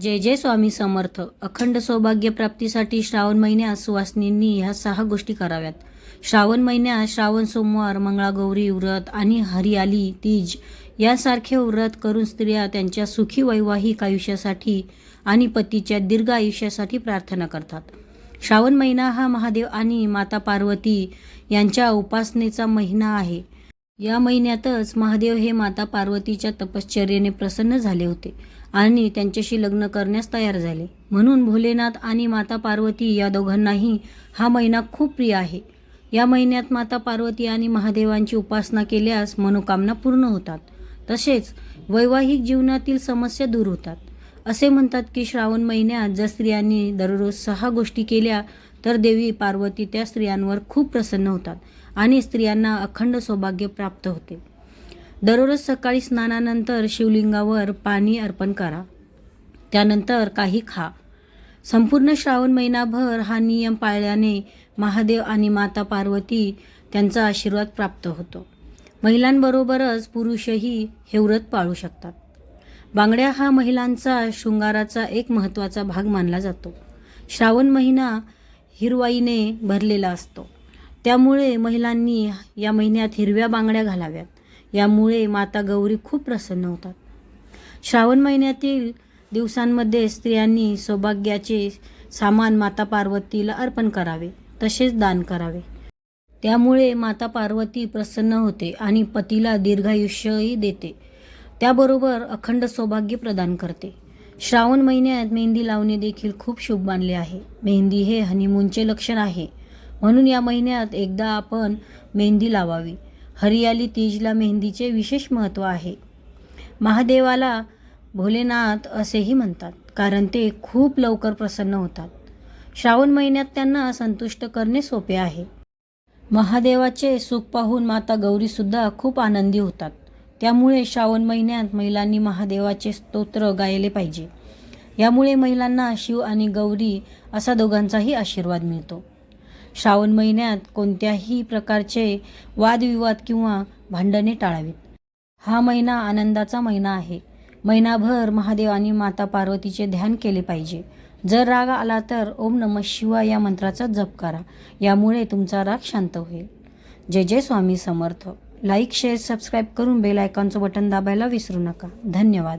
जय जय स्वामी समर्थ. अखंड सौभाग्य प्राप्तीसाठी श्रावण महिन्यात सुवासिनींनी ह्या सहा गोष्टी कराव्यात. श्रावण महिन्यात श्रावण सोमवार मंगळागौरी व्रत आणि हरियाली तीज यासारखे व्रत करून स्त्रिया त्यांच्या सुखी वैवाहिक आयुष्यासाठी आणि पतीच्या दीर्घ आयुष्यासाठी प्रार्थना करतात. श्रावण महिना हा महादेव आणि माता पार्वती यांच्या उपासनेचा महिना आहे. या महिन्यातच महादेव हे माता पार्वतीच्या तपश्चर्येने प्रसन्न झाले होते आणि त्यांच्याशी लग्न करण्यास तयार झाले. म्हणून भोलेनाथ आणि माता पार्वती या दोघांनाही हा महिना खूप प्रिय आहे. या महिन्यात माता पार्वती आणि महादेवांची उपासना केल्यास मनोकामना पूर्ण होतात. तसेच वैवाहिक जीवनातील समस्या दूर होतात. असे म्हणतात की श्रावण महिन्यात जर स्त्रियांनी दररोज सहा गोष्टी केल्या तर देवी पार्वती त्या स्त्रियांवर खूप प्रसन्न होतात आणि स्त्रियांना अखंड सौभाग्य प्राप्त होते. दररोज सकाळी स्नानानंतर शिवलिंगावर पाणी अर्पण करा. त्यानंतर काही खा. संपूर्ण श्रावण महिनाभर हा नियम पाळल्याने महादेव आणि माता पार्वती त्यांचा आशीर्वाद प्राप्त होतो. महिलांबरोबरच पुरुषही हे व्रत पाळू शकतात. बांगड्या हा महिलांचा शृंगाराचा एक महत्त्वाचा भाग मानला जातो. श्रावण महिना हिरवाईने भरलेला असतो. त्यामुळे महिलांनी या महिन्यात हिरव्या बांगड्या घालाव्यात. यामुळे माता गौरी खूप प्रसन्न होतात. श्रावण महिन्यातील दिवसांमध्ये स्त्रियांनी सौभाग्याचे सामान माता पार्वतीला अर्पण करावे तसेच दान करावे. त्यामुळे माता पार्वती प्रसन्न होते आणि पतीला दीर्घायुष्यही देते. त्याबरोबर अखंड सौभाग्य प्रदान करते. श्रावण महिन्यात मेहंदी लावणे देखील खूप शुभ मानले आहे. मेहंदी हे हनीमूनचे लक्षण आहे. म्हणून या महिन्यात एकदा आपण मेहंदी लावावी. हरियाली तीजला मेहंदीचे विशेष महत्त्व आहे. महादेवाला भोलेनाथ असेही म्हणतात कारण ते खूप लवकर प्रसन्न होतात. श्रावण महिन्यात त्यांना संतुष्ट करणे सोपे आहे. महादेवाचे सुख पाहून माता गौरीसुद्धा खूप आनंदी होतात. त्यामुळे श्रावण महिन्यात महिलांनी महादेवाचे स्तोत्र गायले पाहिजे. यामुळे महिलांना शिव आणि गौरी असा दोघांचाही आशीर्वाद मिळतो. श्रावण महिन्यात कोणत्याही प्रकारचे वादविवाद किंवा भांडणे टाळावीत. हा महिना आनंदाचा महिना आहे. महिनाभर महादेव आणि माता पार्वतीचे ध्यान केले पाहिजे. जर राग आला तर ओम नम शिवाय या मंत्राचा जप करा. यामुळे तुमचा राग शांत होईल. जय जय Swami Samarth. Like share subscribe करून बेल आयकॉनचं बटन दाबायला विसरू नका. धन्यवाद.